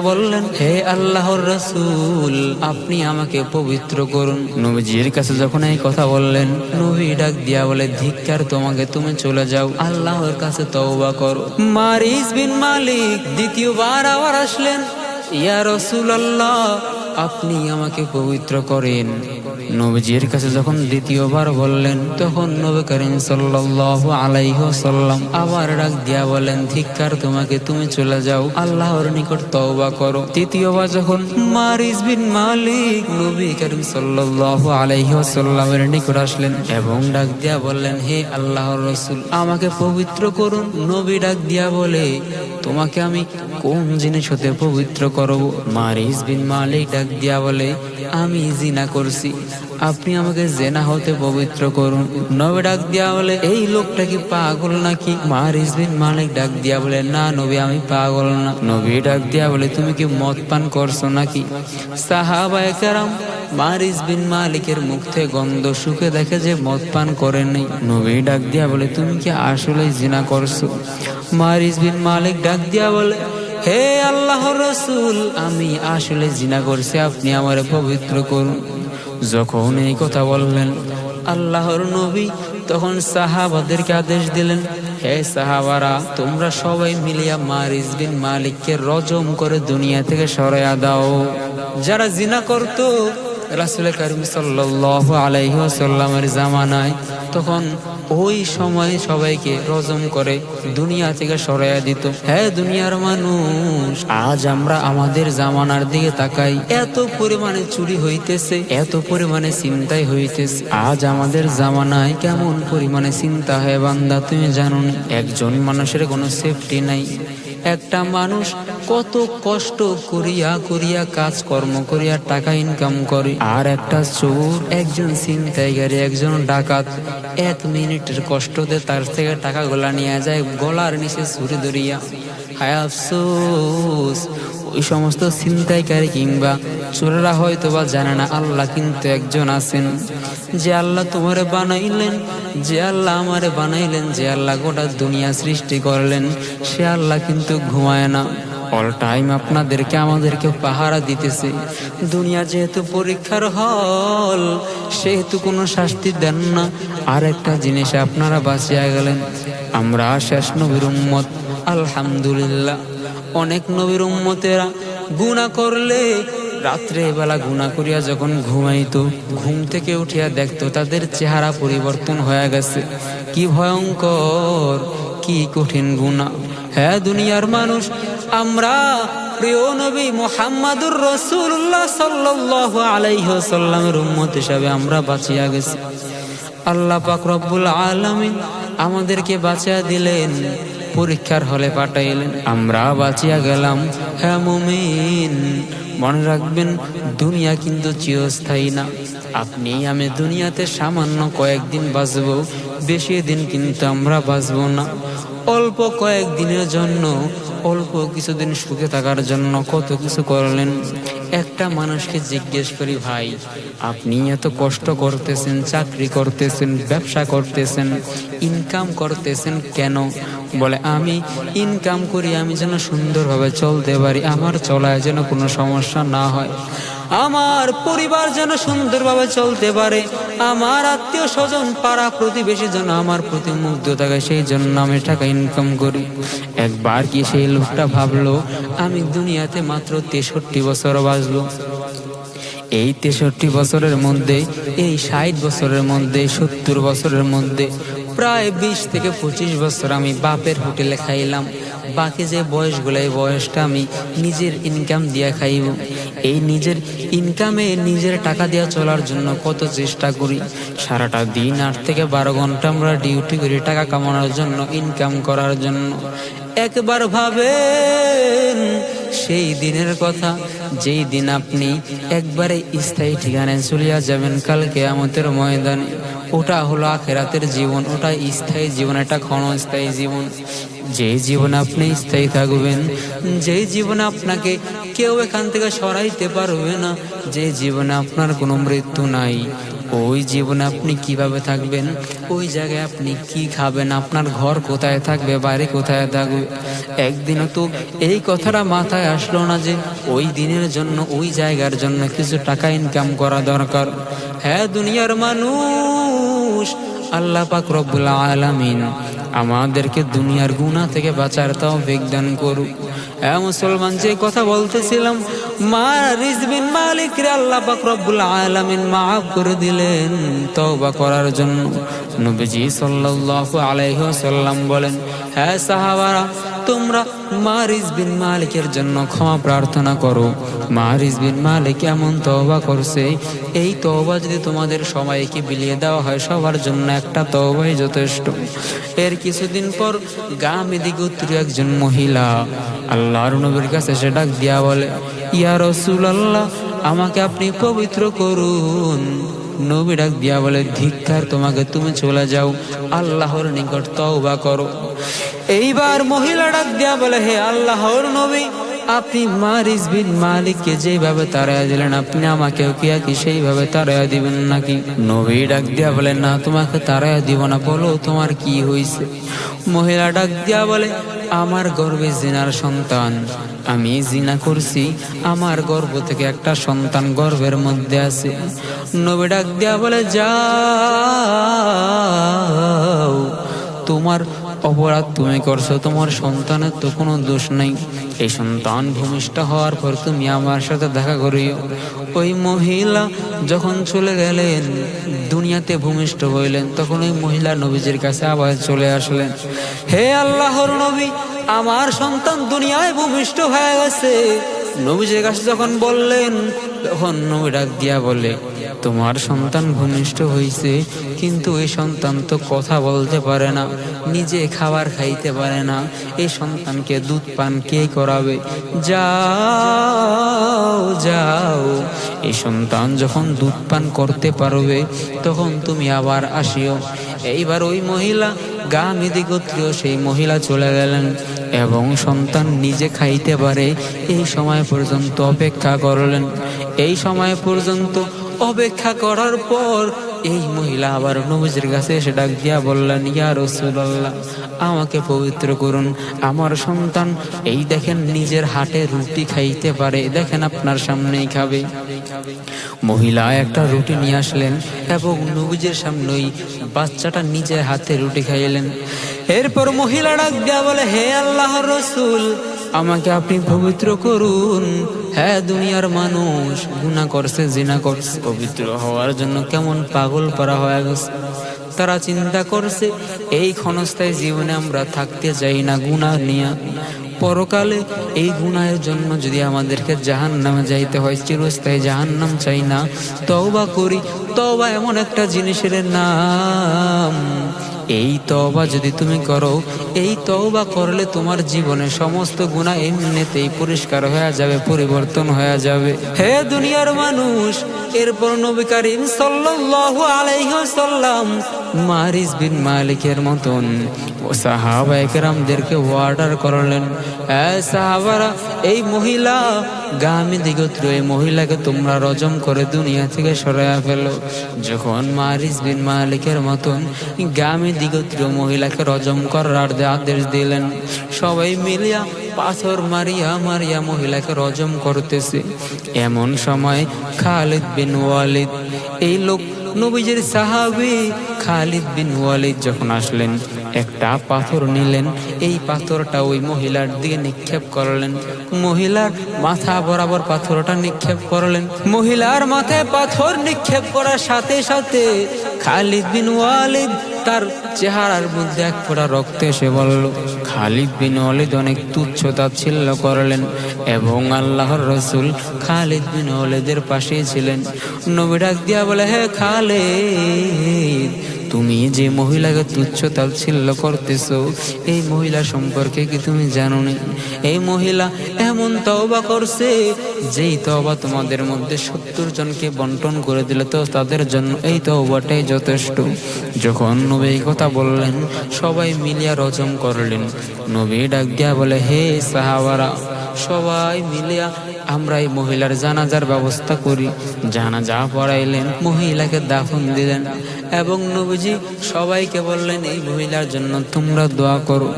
বললেন, হে আল্লাহর আপনি আমাকে পবিত্র করুন। কাছে যখন এই কথা বললেন, নবী ডাক দিয়া বলে, ধিক্কার তোমাকে, তুমি চলে যাও। আল্লাহর কাছে তওবা করো। মারিস বিন মালিক দ্বিতীয়বার আবার আসলেন, ইয়া রসুল আল্লাহ আপনি আমাকে পবিত্র করেন। নবীজির কাছে যখন দ্বিতীয়বার বললেন, তখন নবী করিম সাল্লাল্লাহু আলাইহি ওয়াসাল্লাম আবার ডাক দিয়া বলেন, ধিক্কার তোমাকে, তুমি চলে যাও, আল্লাহর নিকট তওবা করো। তৃতীয়বার যখন মারিস বিন মালিক নবী করিম সাল্লাল্লাহু আলাইহি ওয়াসাল্লামের নিকট আসলেন এবং ডাক দিয়া বললেন, হে আল্লাহর রাসূল, আমাকে পবিত্র করুন। নবী ডাক দিয়া বলে, তোমাকে আমি কোন জিনিস হতে পবিত্র করব? মারিস বিন মালিক ডাক দিয়া বলে, আমি জিনা করছি। আপনি আমাকে জেনা হতে পবিত্র করুন। নবী ডাক দিয়া বলে, এই লোকটা কি পাগল নাকি? মারিস বিন মালিক ডাক দিয়া বলে, না নবী, আমি পাগল না। নবী ডাক দিয়া বলে, তুমি কি মদ পান করছ নাকি? সাহাবা একরাম মারিস বিন মালিকের মুখ গন্ধ শুকে দেখে যে মদ পান করেননি নবী ডাক দিয়া বলে, তুমি কি আসলে জিনা করছ? মারিস বিন মালিক ডাক দিয়া বলে, হে আল্লাহ রসুল, আমি আসলে জিনা করছি, আপনি আমার পবিত্র করুন। যখন এই কথা বললেন, আল্লাহর নবী তখন সাহাবাদেরকে আদেশ দিলেন, হে সাহাবারা, তোমরা সবাই মিলিয়া মারিস বিন মালিককে রজম করে দুনিয়া থেকে সরাইয়া দাও। যারা জিনা করত রাসুল করিম সাল্লাহ আলাইহি সাল্লামের জামানায়, তখন ওই সময় সবাইকে রজম করে দুনিয়া থেকে সরাইয়া দিত। হ্যাঁ দুনিয়ার মানুষ, আজ আমরা আমাদের জামানার দিকে তাকাই। এত পরিমাণে চুরি হইতেছে, এত পরিমাণে চিন্তাই হইতেছে। আজ আমাদের জামানায় কেমন পরিমাণে চিন্তা হয় বান্দা, তুমি জানো একজন মানুষের কোনো সেফটি নাই। একটা মানুষ কত কষ্ট করিয়া করিয়া কাজ কর্ম করিয়া টাকা ইনকাম করে, আর একটা চোর, একজন ছিনতাইকারী একজন ডাকাত, এক মিনিটের কষ্টতে তার থেকে টাকা গোলা নিয়ে যায় গলার নিচে ছুরি ধরিয়া। হায় আফসোস, ওই সমস্ত ছিনতাইকারী কিংবা চোরেরা হয়তো বা জানে না, আল্লাহ কিন্তু একজন আছেন। যে আল্লাহ তোমারে বানাইলেন, যে আল্লাহ আমারে বানাইলেন, যে আল্লাহ গোটা দুনিয়া সৃষ্টি করলেন, সে আল্লাহ কিন্তু ঘুমায় না। অল টাইম আপনাদেরকে আমাদেরকে পাহারা দিতেছে। দুনিয়া যেহেতু পরীক্ষার হল, সেহেতু কোনো শাস্তি দেন না। আর একটা জিনিস আপনারা বাঁচিয়া গেলেন, আমরা শেষ নবীর উম্মত, আলহামদুলিল্লাহ। অনেক নবীর উম্মতেরা গুণা করলে রাত্রে বেলা গুণা করিয়া যখন ঘুমাইত, ঘুম থেকে উঠিয়া দেখতো তাদের চেহারা পরিবর্তন হয়ে গেছে। কি ভয়ঙ্কর, কি কঠিন গুণা। হ্যাঁ দুনিয়ার মানুষ, আমরা প্রিয় নবী মোহাম্মদুর রসুল্লাহ সাল্লাহ আলাইসাল্লামের উম্মত হিসাবে আমরা বাঁচিয়া গেছি। আল্লাহ পাক রব্বুল আলামিন আমাদেরকে বাঁচিয়া দিলেন, পরীক্ষার হলে পাঠাইলেন। আমরা বাঁচিয়া গেলাম। হ্যাঁ মুমিন মনে রাখবেন, দুনিয়া কিন্তু চিরস্থায়ী না। আপনি আমি দুনিয়াতে সামান্য কয়েকদিন বাঁচব, বেশি দিন কিন্তু আমরা বাঁচব না। অল্প কয়েকদিনের জন্য, অল্প কিছুদিন সুখে থাকার জন্য কত কিছু করলেন। একটা মানুষকে জিজ্ঞেস করি, ভাই, আপনি এত কষ্ট করতেছেন, চাকরি করতেছেন, ব্যবসা করতেছেন ইনকাম করতেছেন কেন? বলে, আমি ইনকাম করি, আমি যেন সুন্দরভাবে চলতে পারি, আমার চলায় যেন কোনো সমস্যা না হয়। আমার পরিবার যেন সুন্দরভাবে চলতে পারে, আমার আত্মীয় স্বজন, পাড়া প্রতিবেশী যেন আমার প্রতি মুগ্ধ থাকে, সেই জন্য আমি টাকা ইনকাম করি। একবার কি সেই লোকটা ভাবলো, আমি দুনিয়াতে মাত্র তেষট্টি বছর বাঁচবো। এই তেষট্টি বছরের মধ্যে, এই ষাট বছরের মধ্যে, সত্তর বছরের মধ্যে, প্রায় বিশ থেকে পঁচিশ বছর আমি বাপের হোটেলে খাইলাম। বাকি যে বয়সগুলো, এই বয়সটা আমি নিজের ইনকাম দিয়ে খাইব। এই নিজের ইনকামে নিজের টাকা দিয়ে চলার জন্য কত চেষ্টা করি। সারাটা দিন আট থেকে বারো ঘণ্টা আমরা ডিউটি করি টাকা কামানোর জন্য ইনকাম করার জন্য। একবার ভাবেন, সেই দিনের কথা, যেই দিন আপনি একবারে স্থায়ী ঠিকানায় চলিয়া যাবেন কালকে আমাদের ময়দানে। ওটা হলো আখেরাতের জীবন, ওটা স্থায়ী জীবন, এটা ক্ষণস্থায়ী জীবন। যে জীবনে আপনি স্থায়ী থাকবেন, যে জীবনে আপনাকে কেউ এখান থেকে সরাইতে পারবে না, যে জীবনে আপনার কোনো মৃত্যু নাই, ওই জীবনে আপনি কীভাবে থাকবেন, ওই জায়গায় আপনি কি খাবেন, আপনার ঘর কোথায় থাকবে, বাড়ি কোথায় থাকবে? একদিনও তো এই কথাটা মাথায় আসলো না যে ওই দিনের জন্য, ওই জায়গার জন্য কিছু টাকা ইনকাম করা দরকার। হ্যাঁ দুনিয়ার মানুষ, আল্লাহ পাক রব্বুল আলামিন আমাদেরকে দুনিয়ার গুণা থেকে বাঁচার তাও বিজ্ঞান করুক। হ্যাঁ মুসলমান, যে কথা বলতেছিলাম, মা রিজবিন মালিক রে আল্লাহ পাক রব্বুল আলামিন মাফ করে দিলেন। তওবা করার জন্য নবীজি সাল্লাল্লাহু আলাইহি ওয়াসাল্লাম বলেন হ্যাঁ সাহাবারা, তোমরা মারিজ বিন মালিকের জন্য ক্ষমা প্রার্থনা করো। মারিজ বিন মালিক এমন তওবা করছে, এই তওবা যদি তোমাদের সবাইকে বিলিয়ে দেওয়া হয়, সবার জন্য একটা তওবাই যথেষ্ট। এর কিছুদিন পর গামেদি গোত্রীয় একজন মহিলা, আল্লাহর নবীর কাছে সে ডাক দিয়া বলে, ইয়া রসুল আল্লাহ আমাকে আপনি পবিত্র করুন। নবী ডাক দিয়া বলে ধিক্ষার তোমাকে, তুমি চলে যাও। আল্লাহর নিকট তওবা করো। এইবার মহিলা ডাক দিয়া বলে, হে আল্লাহর নবী আপনি মারিস বিন মালিককে যেভাবে তারায়া দিলেন, আপনি আমাকেও কি কি সেইভাবে তারায়া দিবেন নাকি? নবী ডাক দিয়া বলে না, তোমাকে তারায়া দিব না, বলো তোমার কি হয়েছে মহিলা ডাক দিয়া বলে, আমার গর্ভে জিনার সন্তান। আমি জিনা করছি, আমার গর্ভ থেকে একটা সন্তান গর্ভের মধ্যে আছে। নবী ডাক দিয়া বলে, যাও, তোমার অপরাধ তুমি করছ, তোমার সন্তানের তো কোনো দোষ নেই। এই সন্তান ভূমিষ্ঠ হওয়ার পর তুমি আমার সাথে দেখা করিও। ওই মহিলা যখন চলে গেলেন, দুনিয়াতে ভূমিষ্ঠ হইলেন, তখন ওই মহিলা নবীজির কাছে আবার চলে আসলেন। হে আল্লাহর নবী, আমার সন্তান দুনিয়ায় ভূমিষ্ঠ হয়ে গেছে। নবীজির কাছে যখন বললেন, তখন নবী ডাক দিয়া বলে, তোমার সন্তান ভূমিষ্ঠ হয়েছে কিন্তু এই সন্তান তো কথা বলতে পারে না, নিজে খাবার খাইতে পারে না। এই সন্তানকে দুধ পান কে করাবে? যাও যাও, এই সন্তান যখন দুধ পান করতে পারবে, তখন তুমি আবার আসিও। এইবার ওই মহিলা গা গামিদি গোত্রীয় সেই মহিলা চলে গেলেন। এবং সন্তান নিজে খাইতে পারে, এই সময় পর্যন্ত অপেক্ষা করলেন। এই সময় পর্যন্ত অপেক্ষা করার পর এই মহিলা আবার নবীজির কাছে এসে ডাক দিয়া বললেন, ইয়া রসুল্লাহ আমাকে পবিত্র করুন। আমার সন্তান, এই দেখেন নিজের হাটে রুটি খাইতে পারে, দেখেন আপনার সামনেই খাবে। মহিলা একটা রুটি নিয়ে আসলেন এবং নবীজের সামনেই বাচ্চাটা নিজের হাতে রুটি খাইলেন। এরপর মহিলা ডাক বলে, হে আল্লাহ রসুল, আমাকে আপনি পবিত্র করুন। হ্যাঁ দুনিয়ার মানুষ গুণা করছে, জিনা করছে। পবিত্র হওয়ার জন্য কেমন পাগল করা হয়ে গেছে। তারা চিন্তা করছে, এই ক্ষণস্থায় জীবনে আমরা থাকতে চাই না গুণা নিয়ে। পরকালে এই গুনাহের জন্য যদি আমাদেরকে জাহান নামে যাইতে হয়, চিরস্থায়ী জাহান নাম চাই না। তওবা করি, তওবা এমন একটা জিনিসের নাম। এই তওবা যদি তুমি করো, এই তওবা করলে তোমার জীবনে সমস্ত গুণা এমনিতেই পরিষ্কার হয়ে যাবে, পরিবর্তন হয়ে যাবে। হে দুনিয়ার মানুষ, এরপর নবী করিম সাল্লাল্লাহু আলাইহি ওয়াসাল্লাম মারিস বিন মালিকের মতন। ও সাহাবা একরামদেরকে অর্ডার করলেন সাহাবারা, এই মহিলা, গামী দিগত্র, এই মহিলাকে তোমরা রজম করে দুনিয়া থেকে সরাইয়া ফেলো। যখন মারিস বিন মালিকের মতন গামী দিগত্র মহিলাকে রজম করার আদেশ দিলেন, সবাই মিলিয়া পাথর মারিয়া মারিয়া মহিলাকে রজম করতেছে। এমন সময় খালিদ বিন ওয়ালিদ, এই লোক নবীজের সাহাবি খালিদ বিন ওয়ালিদ যখন আসলেন, একটা পাথর নিলেন। এই পাথরটা ওই মহিলার দিকে নিক্ষেপ করলেন। মহিলার মাথা বরাবর পাথরটা নিক্ষেপ করলেন। মহিলার মাথায় পাথর নিক্ষেপ করার সাথে সাথে খালিদ বিন ওয়ালিদ তার চেহারার মধ্যে এক ফোঁটা রক্ত এসে বলল, খালিদ বিন ওয়ালিদ অনেক তুচ্ছ তাচ্ছিল্য করলেন এবং আল্লাহর রসুল খালিদ বিন ওয়ালিদের পাশেই ছিলেন। নবী ডাক দিয়া বলে, হে খালিদ তুমি যে মহিলাকে তুচ্ছ তাচ্ছিল্য করতেছ, এই মহিলা সম্পর্কে কি তুমি জানো না এই মহিলা এমন তওবা করছে, যেই তওবা তোমাদের মধ্যে সত্তর জনকে বন্টন করে দিলে, তো তাদের জন্য এই তওবাটাই যথেষ্ট। যখন নবী কথা বললেন, সবাই মিলিয়া রজম করলেন। নবী ডাক দিয়া বলে, হে সাহাবারা, সবাই মিলিয়া আমরা এই মহিলার জানাজার ব্যবস্থা করি। জানাজা পড়াইলেন, মহিলাকে দাফন দিলেন এবং নবীজি সবাইকে বললেন, এই মহিলার জন্য তোমরা দোয়া করো।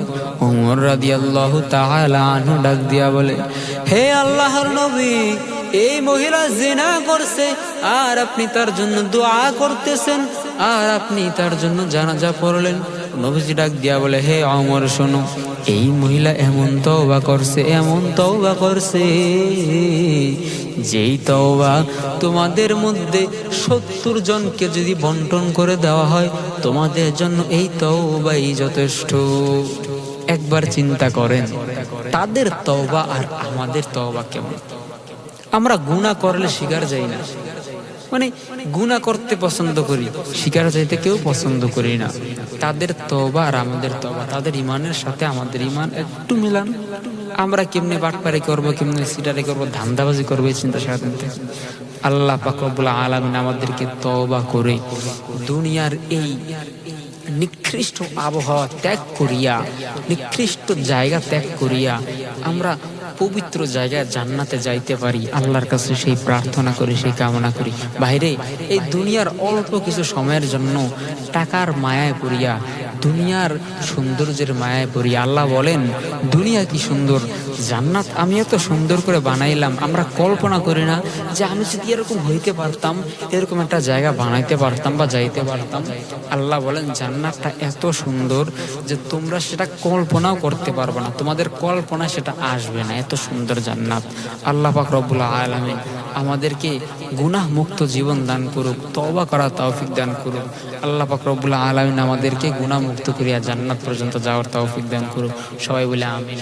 ওমর রাদিয়াল্লাহু তাআলা আনহু ডাক দিয়া বলে, হে আল্লাহর নবী, এই মহিলা জিনা করছে, আর আপনি তার জন্য দোয়া করতেছেন, আর আপনি তার জন্য জানাজা পড়লেন। নবীজি ডাক দিয়া বলে, হে অমর, শোনো, এই মহিলা এমন তওবা করছে, এমন তওবা করছে, যেই তওবা তোমাদের মধ্যে সত্তর জনকে যদি বন্টন করে দেওয়া হয়, তোমাদের জন্য এই তওবাই যথেষ্ট। একবার চিন্তা করেন, তাদের তওবা আর আমাদের তওবা কেমন? আমরা গুণা করলে শিকার যাই না। মানে গুণা করতে পছন্দ করি। শিকার যাইতে কেউ পছন্দ করি না। তাদের তবা আর আমাদের তবা তাদের ইমানের সাথে আমাদের ইমান একটু মিলান। আমরা কেমনে বাটপারি করব, কেমনে সিটারি করব, ধান্দাবাজি করব এই চিন্তা সারা। আল্লাহ পাকবুল আলমিন আমাদেরকে তবা করে দুনিয়ার এই নিকৃষ্ট আবহাওয়া ত্যাগ করিয়া, নিকৃষ্ট জায়গা ত্যাগ করিয়া আমরা পবিত্র জায়গায় জান্নাতে যাইতে পারি, আল্লাহর কাছে সেই প্রার্থনা করি, সেই কামনা করি। বাইরে, এই দুনিয়ার অল্প কিছু সময়ের জন্য টাকার মায়ায় পড়িয়া দুনিয়ার সৌন্দর্যের মায়ায় পড়িয়া আল্লাহ বলেন, দুনিয়া কি সুন্দর? জান্নাত আমি এত সুন্দর করে বানাইলাম। আমরা কল্পনা করি না যে আমি যদি এরকম হইতে পারতাম, এরকম একটা জায়গা বানাইতে পারতাম বা যাইতে পারতাম। আল্লাহ বলেন, জান্নাতটা এত সুন্দর যে তোমরা সেটা কল্পনাও করতে পারবে না। তোমাদের কল্পনা সেটা আসবে না। এত সুন্দর জান্নাত। আল্লাহ পাক রব্বুল আলামিন আমাদেরকে গুনাহ মুক্ত জীবন দান করুক তবা করা তৌফিক দান করুক। আল্লাহ পাক রব্বুল আলামিন আমাদেরকে গুনাহ মুক্ত করিয়া জান্নাত পর্যন্ত যাওয়ার তৌফিক দান করুক। সবাই বলে আমিন।